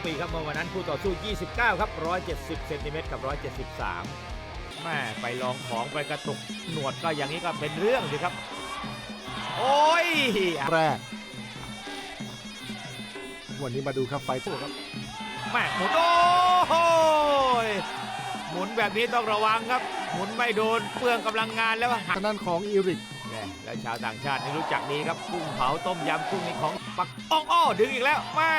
2 ปีครับเมื่อวันนั้นคู่ต่อสู้ 29 ครับ 170 เซนติเมตรกับ 173แม่ไปลองของไปกระตุกหนวดก็อย่างนี้ก็เป็นเรื่องสิครับ โอ้ยแรก วันนี้มาดูครับไฟท์ครับแม่หมุนโอ้โหยหมุนแบบนี้ต้องระวังครับ หมุนไม่โดนเปลืองกำลังงานแล้วหักทางด้านของอีริกแน่แล้วชาวต่างชาตินี่รู้จักดีครับกุ้งเผาต้มยำกุ้งนี่ของปักอ้องอ้อดึงอีกแล้วแม่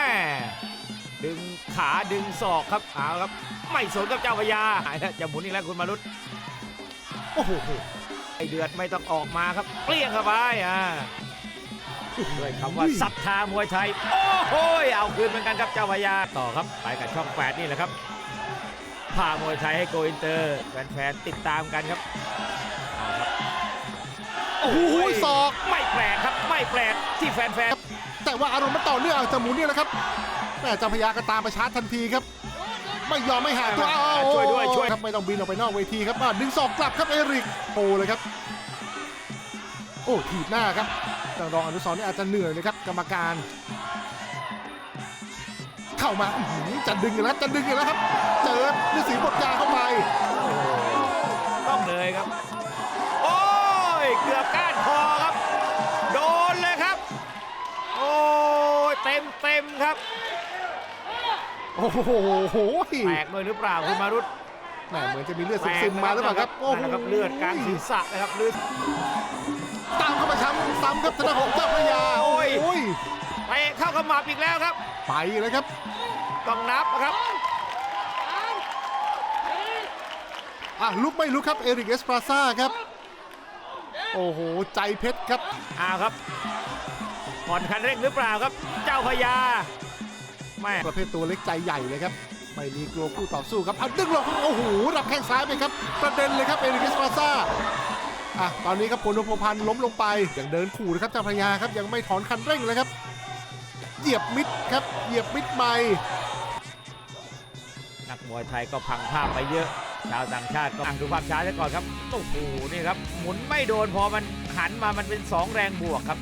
ดึงขาดึงศอกครับเอาครับ ไม่สนกับเจ้าพญาหายแล้วจะหมุนอีกแล้วคุณมารุตโอ้โหไอเดือดไม่ต้องออกมาครับเปลี่ยงเข้าไปอ่าด้วยคำว่าศรัทธามวยไทย โอ้โหเอาคืนเหมือนกันครับเจ้าพญาต่อครับ ไปกับช่องแปดนี่แหละครับพามวยไทยให้โกอินเตอร์แฟนๆติดตามกันครับเอาครับโอ้โหศอกไม่แปลกครับไม่แปลกที่แฟนแต่ว่าอารมณ์มันต่อเนื่องเอาจะหมุนนี่แหละครับ แม่เจ้าพญาก็ตามไปชาร์จทันทีครับ ไม่ยอมไม่หาตัวเอาช่วยด้วยช่วย ครับไม่ต้องบินออกไปนอกเวทีครับอะดึงศอกกลับครับเอริกโอ้เลยครับ โอ้ถีบหน้าครับทางรองอนุสรณ์นี่อาจจะเหนื่อยนะครับกรรมการ เข้ามาอื้อหือจะดึงกันแล้วจะดึงกันแล้วครับ เจอฤาษีบทยาเข้าไป ต้องเลยครับ โอ้ย เกือบก้านคอครับ โดนเลยครับ โอ้ย เต็มเต็มครับ โอ้โหแตกเลยหรือเปล่าคุณมารุตแหมเหมือนจะมีเลือดซึมๆมาหรือเปล่าครับโอ้โหนั่นแหละครับเลือดกลางศีรษะนะครับเลือดตามเข้าไปช้ำซ้ำครับธนาของเจ้าพระยาโอ้โอ้ยยเตะเข้าขมับอีกแล้วครับ ไปเลยครับต้องนับนะครับอะลุกไม่ลุกครับเอริกเอสปราซ่าครับโอ้โหใจเพชรครับอ้าวครับผ่อนคันเร่งหรือเปล่าครับ เจ้าพญา แม่ประเภทตัวเล็กใจใหญ่เลยครับไม่มีกลัวคู่ต่อสู้ครับเอาดึงลงครับโอ้โหรับแข้งซ้ายไปครับประเด็นเลยครับเอริกเอสปราซ่าอะตอนนี้ครับพลนพพันธ์ล้มลงไปยังเดินขู่นะครับเจ้าพระยาครับยังไม่ถอนคันเร่งเลยครับ เหยียบมิดครับเหยียบมิดไม่นักมวยไทยก็พังภาพไปเยอะ ชาวต่างชาติก็อะดูภาพช้าซะก่อนครับโอ้โหนี่ครับหมุนไม่โดนพอมันหันมามันเป็น 2 แรงบวกครับ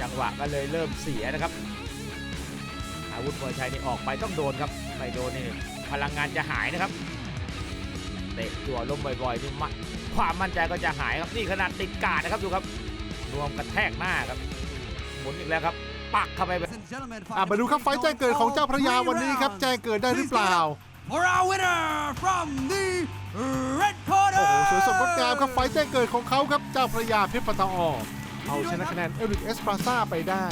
จังหวะก็เลยเริ่มเสียนะครับ อาวุธมวยไทยนี่ออกไปต้องโดนครับไม่โดนนี่พลังงานจะหายนะครับเตะตัวล้มบ่อยๆนี่มะความมั่นใจก็จะหายครับนี่ขนาดติดการดนะครับดูครับรวมกระแทกหน้าครับหมุนอีกแล้วครับปักเข้าไปแบบอะมาดูครับไฟต์แจ้งเกิดของเจ้าพระยาวันนี้ครับแจ้งเกิดได้หรือเปล่า For our winner from the red corner โอ้โหสวยสดงดงามครับไฟต์แจ้งเกิดของเขาครับเจ้าพระยาเพชรปตอเอาชนะคะแนนเอริกเอสปราซ่าไปได้